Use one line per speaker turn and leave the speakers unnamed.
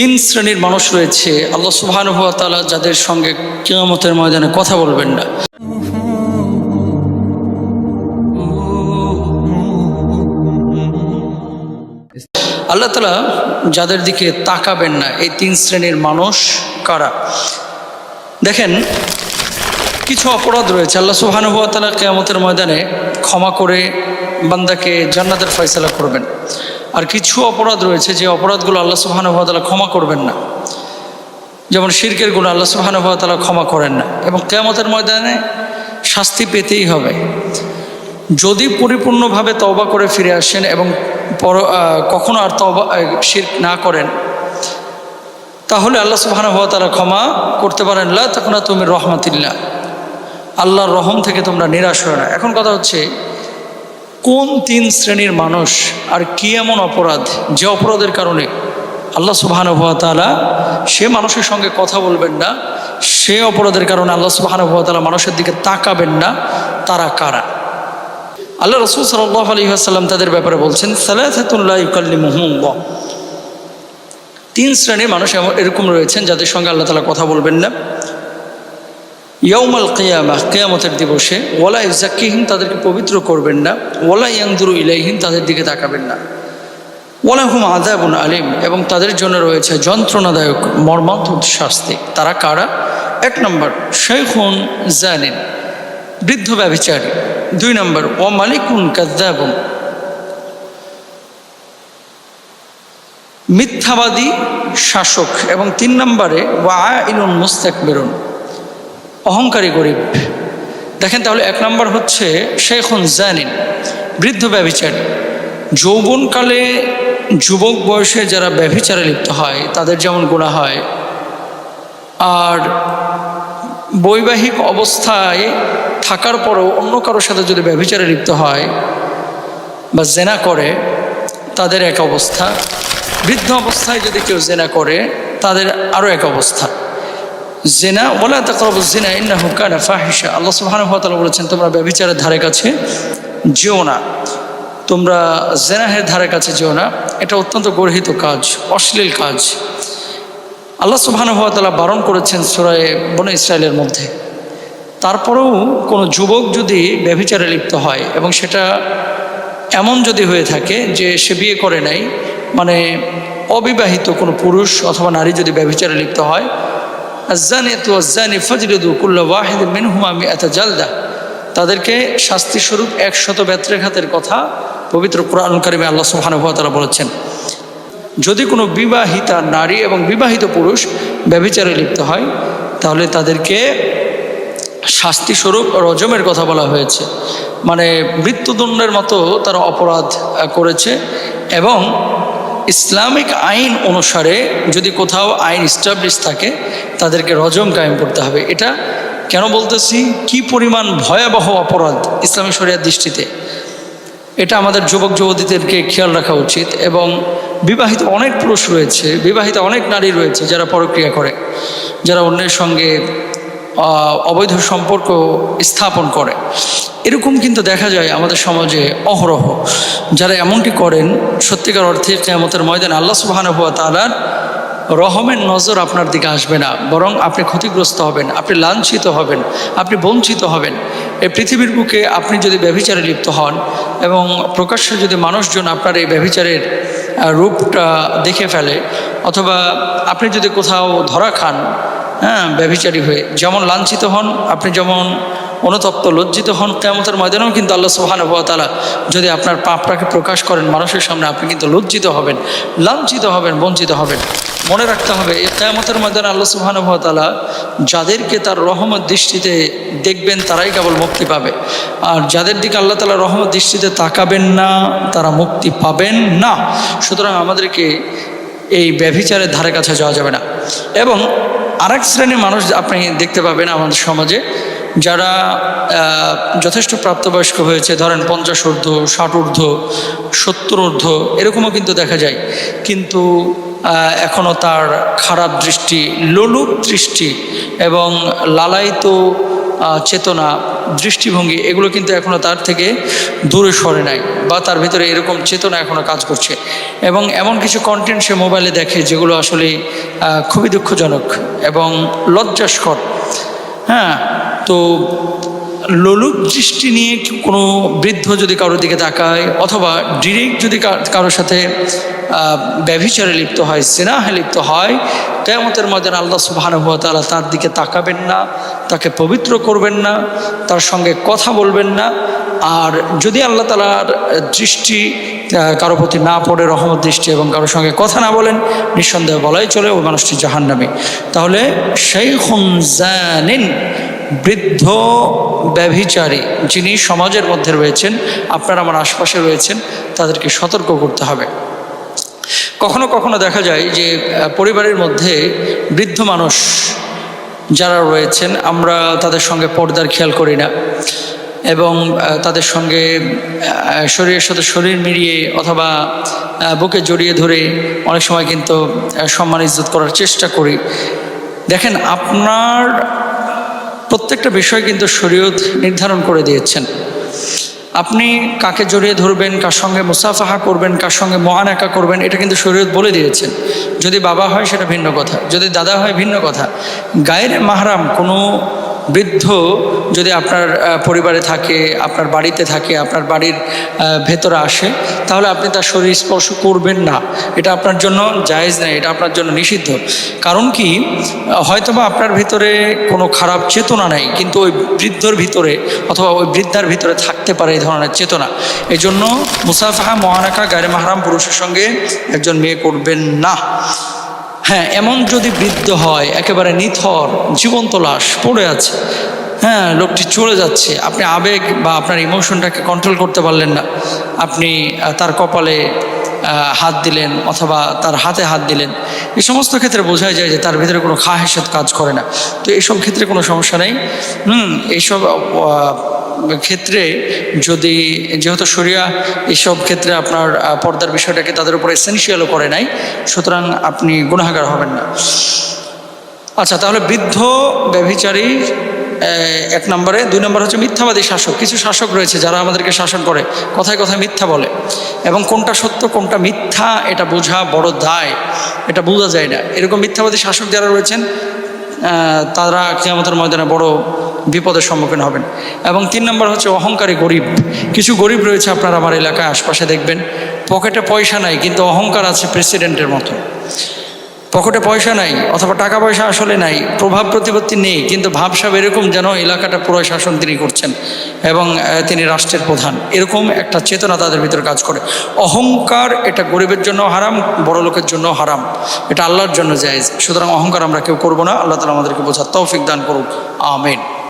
তিন শ্রেণির মানুষ রয়েছে। আল্লাহ সুবহানুহুয়া তাআলা যাদের সঙ্গে কিয়ামতের ময়দানে কথা বলবেন না। আল্লাহ তালা যাদের দিকে তাকাবেন না, এই তিন শ্রেণির মানুষ কারা? দেখেন, কিছু অপরাধ রয়েছে। আল্লাহ সুবহানুহুয়া তাআলা কেয়ামতের ময়দানে ক্ষমা করে বান্দাকে জান্নাতের ফয়সালা করবেন। আর কিছু অপরাধ রয়েছে যে অপরাধগুলো আল্লাহ সুবহানুহুয়া তাআলা ক্ষমা করবেন না। যেমন শিরকের গুণ আল্লাহ সুবহানুহুয়া তাআলা ক্ষমা করেন না। এবং কেয়ামতের ময়দানে শাস্তি পেতেই হবে। যদি পরিপূর্ণভাবে তবা করে ফিরে আসেন এবং পর কখনো আর তওবা শির্ক না করেন, তাহলে আল্লাহ তাআলা ক্ষমা করতে পারেন। লা তাকুনা তুমি রহমাতিল্লাহ। আল্লাহর রহম থেকে তোমরা নিরাশ হয় না। এখন কথা হচ্ছে কোন তিন শ্রেণির মানুষ আর কি এমন অপরাধ যে অপরাধের কারণে? আল্লাহ সুবহানাহু ওয়া সে মানুষের সঙ্গে কথা বলবেন না, সে অপরাধের কারণে আল্লাহ সুবহানাহু ওয়া মানুষের দিকে তাকাবেন না, তারা কারা? আল্লাহ রসুল সাল্লাহ আলী আসাল্লাম তাদের ব্যাপারে বলছেন সালাহাতুল্লাহ ইকাল্লিমুহুল্লাহ তিন শ্রেণির মানুষ এমন এরকম রয়েছেন যাদের সঙ্গে আল্লাহ তালা কথা বলবেন না। ইয়ৌমাল কেয়ামা, কেয়ামতের দিবসে ওলা ইজাকিহীন তাদেরকে পবিত্র করবেন না ওলা ইয়াংদুরু ইলাইহীন তাদের দিকে তাকাবেন না। ওলা হুম আদাবুন আলিম, এবং তাদের জন্য রয়েছে যন্ত্রণাদায়ক মর্মান্তিক শাস্তি। তারা কারা? এক নম্বর শেখুন জানিন বৃদ্ধ ব্যভিচারী। দুই নম্বর, ও মালিকুন কাদ্দাবন মিথ্যাবাদী শাসক। এবং তিন নম্বরে, ওয়া ইনুন মুস্তাক বেরুন অহংকারী গরিব। দেখেন তাহলে এক নম্বর হচ্ছে শেখুন জানিন বৃদ্ধ ব্যভিচারী। যৌবনকালে যুবক বয়সে যারা ব্যভিচারে লিপ্ত হয়, তাদের যেমন গুণা হয়, আর বৈবাহিক অবস্থায় থাকার পরেও অন্য কারোর সাথে যদি ব্যভিচারে লিপ্ত হয় বা জেনা করে, তাদের এক অবস্থা। বৃদ্ধ অবস্থায় যদি কেউ জেনা করে, তাদের আরও এক অবস্থা। জেনা ওলা তাকরব জেনা ইন্না হুকানা ফাহিসা আল্লাহ তাআলা বলেছেন, তোমরা ব্যভিচারের ধারে কাছে যেও না। তোমরা জেনাহের ধারে কাছে যেও না। এটা অত্যন্ত গর্হিত কাজ, অশ্লীল কাজ। আল্লাহ তাআলা বারণ করেছেন সুরায় বনে ইসরায়েলের মধ্যে। তারপরেও কোনো যুবক যদি ব্যভিচারে লিপ্ত হয় এবং সেটা এমন যদি হয়ে থাকে যে সে বিয়ে করে নাই মানে অবিবাহিত কোনো পুরুষ অথবা নারী যদি ব্যভিচারে লিপ্ত হয় এত জালদা। তাদেরকে শাস্তিস্বরূপ একশত ব্যত্রেঘাতের কথা পবিত্র কোরআন আল্লাহ ওয়া তাআলা বলেছেন। যদি কোনো বিবাহিতা নারী এবং বিবাহিত পুরুষ ব্যভিচারে লিপ্ত হয়, তাহলে তাদেরকে শাস্তিস্বরূপ রজমের কথা বলা হয়েছে। মানে মৃত্যুদণ্ডের মতো তারা অপরাধ করেছে এবং ইসলামিক আইন অনুসারে যদি কোথাও আইন স্টাবলিশ থাকে তাদেরকে রজম কায়েম করতে হবে। এটা কেন বলতেছি? কি পরিমাণ ভয়াবহ অপরাধ ইসলামী শরিয়ার দৃষ্টিতে। এটা আমাদের যুবক যুবতীদেরকে খেয়াল রাখা উচিত এবং বিবাহিত অনেক পুরুষ রয়েছে, বিবাহিত অনেক নারী রয়েছে যারা পরক্রিয়া করে, যারা অন্যের সঙ্গে অবৈধ সম্পর্ক স্থাপন করে। এরকম কিন্তু দেখা যায় আমাদের সমাজে অহরহ। যারা এমনটি করেন, সত্যিকার অর্থে কেয়ামতের ময়দানে আল্লাহ সুবহানাহু ওয়া তাআলার রহমের নজর আপনার দিকে আসবে না, বরং আপনি ক্ষতিগ্রস্ত হবেন, আপনি লাঞ্ছিত হবেন, আপনি বঞ্চিত হবেন। এই পৃথিবীর বুকে আপনি যদি ব্যভিচারে লিপ্ত হন এবং প্রকাশ্যে যদি মানুষজন আপনার এই ব্যভিচারের রূপটা দেখে ফেলে, অথবা আপনি যদি কোথাও ধরা খান হ্যাঁ ব্যভিচারী হয়ে যেমন লাঞ্ছিত হন, আপনি যেমন অনুতপ্ত, লজ্জিত হন কেমতের ময়দানেও কিন্তু আল্লাহ সুবহানাহু ওয়া তাআলা যদি আপনার পাপটাকে প্রকাশ করেন মানুষের সামনে, আপনি কিন্তু লজ্জিত হবেন, লাঞ্ছিত হবেন, বঞ্চিত হবেন। মনে রাখতে হবে, এই কেয়ামতের ময়দানে আল্লাহ সুবহানাহু ওয়া তাআলা যাদেরকে তার রহমত দৃষ্টিতে দেখবেন, তারাই কেবল মুক্তি পাবে। আর যাদের দিকে আল্লাহ তাআলা রহমত দৃষ্টিতে তাকাবেন না, তারা মুক্তি পাবেন না। সুতরাং আমাদেরকে এই ব্যভিচারের ধারে কাছে যাওয়া যাবে না। এবং আরেক শ্রেণির মানুষ আপনি দেখতে পাবেন আমাদের সমাজে, যারা যথেষ্ট প্রাপ্তবয়স্ক হয়েছে, ধরেন পঞ্চাশ ঊর্ধ্ব, ষাট ঊর্ধ্ব, সত্তর ঊর্ধ্ব, এরকমও কিন্তু দেখা যায়। কিন্তু এখনও তার খারাপ দৃষ্টি, লোলুপ দৃষ্টি এবং লালায়িত চেতনা দৃষ্টিভঙ্গি, এগুলো কিন্তু এখনও তার থেকে দূরে সরে নাই বা তার ভিতরে এরকম চেতনা এখনও কাজ করছে। এবং এমন কিছু কন্টেন্ট সে মোবাইলে দেখে যেগুলো আসলে খুবই দুঃখজনক এবং লজ্জাস্কর। হ্যাঁ তো লোলুপ দৃষ্টি নিয়ে কোনো বৃদ্ধ যদি কারোর দিকে তাকায়, অথবা ডিরেক্ট যদি কারোর সাথে ব্যভিচারে লিপ্ত হয়, সেনাহে লিপ্ত হয় কেমতের মধ্যে আল্লাহ সুবাহানুভূ তালা তার দিকে তাকাবেন না, তাকে পবিত্র করবেন না, তার সঙ্গে কথা বলবেন না, আর যদি আল্লাহ তালার দৃষ্টি কারও প্রতি না পড়ে, রহমত দৃষ্টি এবং কারোর সঙ্গে কথা না বলেন, নিঃসন্দেহে বলাই চলে ওই মানুষটি জাহান্নামী। তাহলে সেই জানেন বৃদ্ধ ব্যভিচারী যিনি সমাজের মধ্যে রয়েছেন, আপনার আমার আশপাশে রয়েছেন, তাদেরকে সতর্ক করতে হবে। কখনো কখনো দেখা যায় যে পরিবারের মধ্যে বৃদ্ধ মানুষ যারা রয়েছেন, আমরা তাদের সঙ্গে পর্দার খেয়াল করি না এবং তাদের সঙ্গে শরীরের সাথে শরীর মিলিয়ে অথবা বুকে জড়িয়ে ধরে অনেক সময় কিন্তু সম্মান ইজ্জত করার চেষ্টা করি। দেখেন, আপনার প্রত্যেকটা বিষয় কিন্তু শরীয়ত নির্ধারণ করে দিয়েছেন। আপনি কাকে জড়িয়ে ধরবেন, কার সঙ্গে মুসাফাহা করবেন, কার সঙ্গে মহান একা করবেন, এটা কিন্তু শরীয়ত বলে দিয়েছেন। যদি বাবা হয় সেটা ভিন্ন কথা, যদি দাদা হয় ভিন্ন কথা। গায়ের মাহারাম কোনো বৃদ্ধ যদি আপনার পরিবারে থাকে, আপনার বাড়িতে থাকে, আপনার বাড়ির ভেতরে আসে, তাহলে আপনি তার শরীর স্পর্শ করবেন না। এটা আপনার জন্য জায়েজ নেই এটা আপনার জন্য নিষিদ্ধ। কারণ কি, হয়তোবা আপনার ভিতরে কোনো খারাপ চেতনা নেই, কিন্তু ওই বৃদ্ধর ভিতরে অথবা ওই বৃদ্ধার ভিতরে থাকতে পারে এই ধরনের চেতনা। এই জন্য মুসাফাহা মহানাকা গায়ে মাহারাম পুরুষের সঙ্গে একজন মেয়ে করবেন না। হ্যাঁ এমন যদি বৃদ্ধ হয়, একেবারে নিথর, জীবন্ত লাশ পড়ে আছে হ্যাঁ লোকটি চলে যাচ্ছে, আপনি আবেগ বা আপনার ইমোশনটাকে কন্ট্রোল করতে পারলেন না, আপনি তার কপালে হাত দিলেন অথবা তার হাতে হাত দিলেন, এই সমস্ত ক্ষেত্রে বোঝা যায় যে তার ভিতরে কোনো খা খাহেসাত কাজ করে না। তো এইসব ক্ষেত্রে কোনো সমস্যা নেই। হুম, এইসব ক্ষেত্রে যদি, যেহেতু শরিয়া এইসব ক্ষেত্রে আপনার পর্দার বিষয়টাকে তাদের উপর এসেন্সিয়ালও করে নাই, সুতরাং আপনি গুণাগার হবেন না। আচ্ছা তাহলে বৃদ্ধ ব্যভিচারী এক নম্বরে। দুই নম্বর হচ্ছে মিথ্যাবাদী শাসক। কিছু শাসক রয়েছে যারা আমাদেরকে শাসন করে, কথায় কথায় মিথ্যা বলে। এবং কোনটা সত্য, কোনটা মিথ্যা, এটা বোঝা বড় দায়। এটা বোঝা যায় না। এরকম মিথ্যাবাদী শাসক যারা রয়েছেন তারা কেয়ামতের ময়দানে বড় বিপদের সম্মুখীন হবেন। এবং তিন নম্বর হচ্ছে অহংকারী গরিব। কিছু গরিব রয়েছে আপনার আমার এলাকায়, আশপাশে দেখবেন। পকেটে পয়সা নাই, কিন্তু অহংকার আছে প্রেসিডেন্টের মতো। পকেটে পয়সা নাই অথবা টাকা পয়সা আসলে নাই, প্রভাব প্রতিপত্তি নেই, কিন্তু ভাবসাব এরকম যেন এলাকাটা পুরো শাসন তিনি করছেন এবং তিনি রাষ্ট্রের প্রধান। এরকম একটা চেতনা তাদের ভিতরে কাজ করে। অহংকার এটা গরিবের জন্য হারাম, বড় লোকের জন্য হারাম। এটা আল্লাহর জন্য যায় সুতরাং অহংকার আমরা কেউ করব না। আল্লাহ তালা আমাদেরকে বোঝার তৌফিক দান করুক। আমেন।